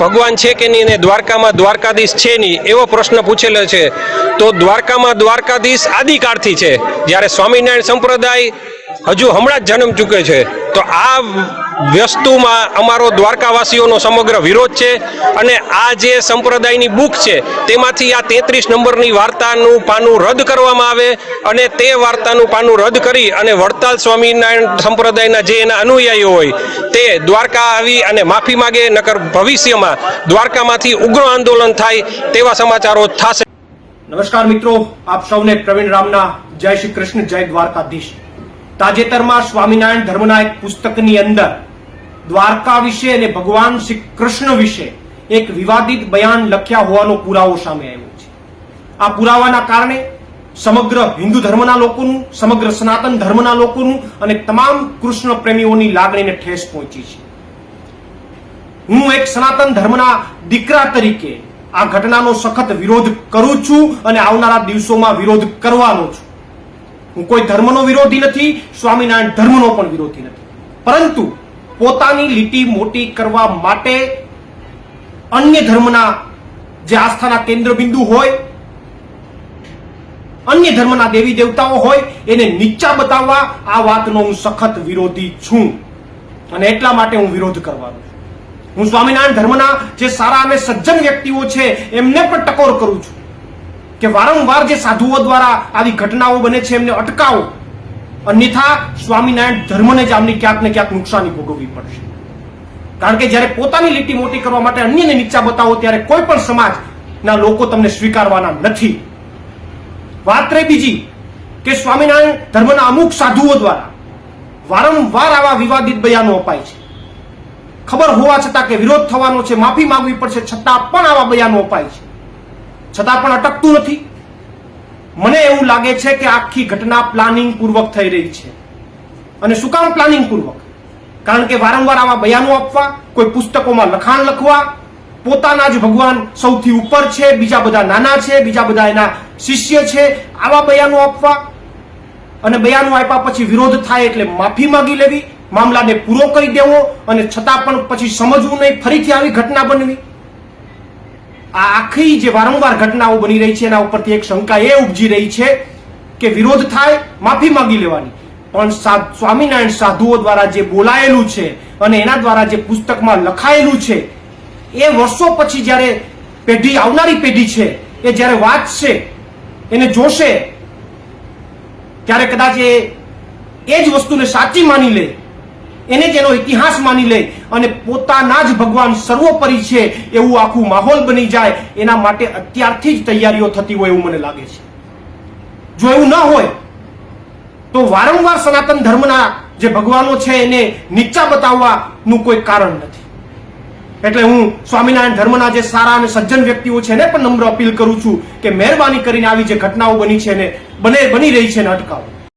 ભગવાન છે કે નહીં અને દ્વારકામાં દ્વારકાધીશ છે નહીં એવો પ્રશ્ન પૂછેલો છે. તો દ્વારકામાં દ્વારકાધીશ આદિકાળથી છે. જ્યારે સ્વામિનારાયણ સંપ્રદાય હજુ હમણાં જ જન્મ ચૂકે છે. તો આ વસ્તુમાં અમારો દ્વારકાવાસીઓનો સમગ્ર વિરોધ છે અને આ જે સંપ્રદાયની બુક છે, તેમાંથી આ તેત્રીસ નંબરની વાર્તાનું પાનું રદ કરવામાં આવે અને તે વાર્તાનું પાનું રદ કરી અને વડતાલ સ્વામિનારાયણ સંપ્રદાયના જે એના અનુયાયીઓ હોય, તે દ્વારકા આવી અને માફી માગે, નકર ભવિષ્યમાં દ્વારકામાંથી ઉગ્ર આંદોલન થાય તેવા સમાચારો થશે. નમસ્કાર મિત્રો, આપ સૌને પ્રવીણ રામના જય શ્રી કૃષ્ણ, જય દ્વારકાધીશ. તાજેતરમાં સ્વામિનારાયણ ધર્મના એક પુસ્તકની અંદર દ્વારકા વિશે અને ભગવાન શ્રી કૃષ્ણ વિશે એક વિવાદિત બયાન લખ્યા હોવાનો પુરાવો સામે આવ્યો છે. આ પુરાવાના કારણે સમગ્ર હિન્દુ ધર્મના લોકોનું, સમગ્ર સનાતન ધર્મના લોકોનું અને તમામ કૃષ્ણ પ્રેમીઓની લાગણીને ઠેસ પહોંચી છે. હું એક સનાતન ધર્મના દીકરા તરીકે આ ઘટનાનો સખત વિરોધ કરું છું અને આવનારા દિવસોમાં વિરોધ કરવાનો છું. હું કોઈ ધર્મનો વિરોધી નથી, સ્વામિનારાયણ ધર્મનો પણ વિરોધી નથી. પરંતુ પોતાની લીટી મોટી કરવા માટે અન્ય ધર્મના જે આસ્થાના કેન્દ્રબિંદુ હોય, અન્ય ધર્મના દેવી દેવતાઓ હોય, એને નીચા બતાવવા આ વાતનો હું સખત વિરોધી છું. અને એટલા માટે હું વિરોધ કરવાનો છું. હું સ્વામિનારાયણ ધર્મના જે સારા અને સજ્જન વ્યક્તિઓ છે, એમને પણ ટકોર કરું છું. કે વારંવાર જે સાધુઓ દ્વારા આવી ઘટનાઓ બને છે, એમને અટકાવો. અન્યથા સ્વામિનારાયણ ધર્મને જ આમની ક્યાંક ને ક્યાંક નુકસાની ભોગવવી પડશે. કારણ કે જ્યારે પોતાની લીટી મોટી કરવા માટે અન્યને નીચા બતાવો, ત્યારે કોઈ પણ સમાજના લોકો તમને સ્વીકારવાના નથી. વાત રહી બીજી, કે સ્વામિનારાયણ ધર્મના અમુક સાધુઓ દ્વારા વારંવાર આવા વિવાદિત બયાનો અપાય છે. ખબર હોવા છતાં કે વિરોધ થવાનો છે, માફી માંગવી પડશે છતાં પણ આવા બયાનો અપાય છે. છતાં પણ અટકતું નથી. મને એવું લાગે છે કે આખી ઘટના પ્લાનિંગ પૂર્વક થઈ રહી છે. અને શું કામ પ્લાનિંગ પૂર્વક? કારણ કે વારંવાર આવા બયાનો આપવા, કોઈ પુસ્તકોમાં લખાણ લખવા, પોતાના જ ભગવાન સૌથી ઉપર છે, બીજા બધા નાના છે, બીજા બધા એના શિષ્ય છે, આવા બયાનો આપવા. અને બયાનો આપ્યા પછી વિરોધ થાય એટલે માફી માંગી લેવી, મામલાને પૂરો કરી દેવો અને છતાં પણ પછી સમજવું નહીં, ફરીથી આવી ઘટના બનવી. આ આખી જે વારંવાર ઘટનાઓ બની રહી છે, એના ઉપરથી એક શંકા એ ઉપજી રહી છે કે વિરોધ થાય, માફી માંગી લેવાની. પણ સ્વામિનારાયણ સાધુઓ દ્વારા જે બોલાયેલું છે અને એના દ્વારા જે પુસ્તકમાં લખાયેલું છે, એ વર્ષો પછી જ્યારે પેઢી, આવનારી પેઢી છે, એ જ્યારે વાંચશે, એને જોશે, ત્યારે કદાચ એ એ જ વસ્તુને સાચી માની લે. એને તેનો ઇતિહાસ માની લે અને પોતાના જ ભગવાન સર્વોપરી છે એવું આખું માહોલ બની જાય એના માટે અત્યારથી જ તૈયારીઓ થતી હોય એવું મને લાગે છે. જો એવું ન હોય, તો વારંવાર સનાતન ધર્મના જે ભગવાનો છે એને નીચા બતાવવાનું કોઈ કારણ નથી. એટલે હું સ્વામિનારાયણ ધર્મના જે સારા અને સજ્જન વ્યક્તિઓ છે એને પણ નમ્ર અપીલ કરું છું કે મહેરબાની કરીને આવી જે ઘટનાઓ બની છે એને બને બની રહી છે ને અટકાવો.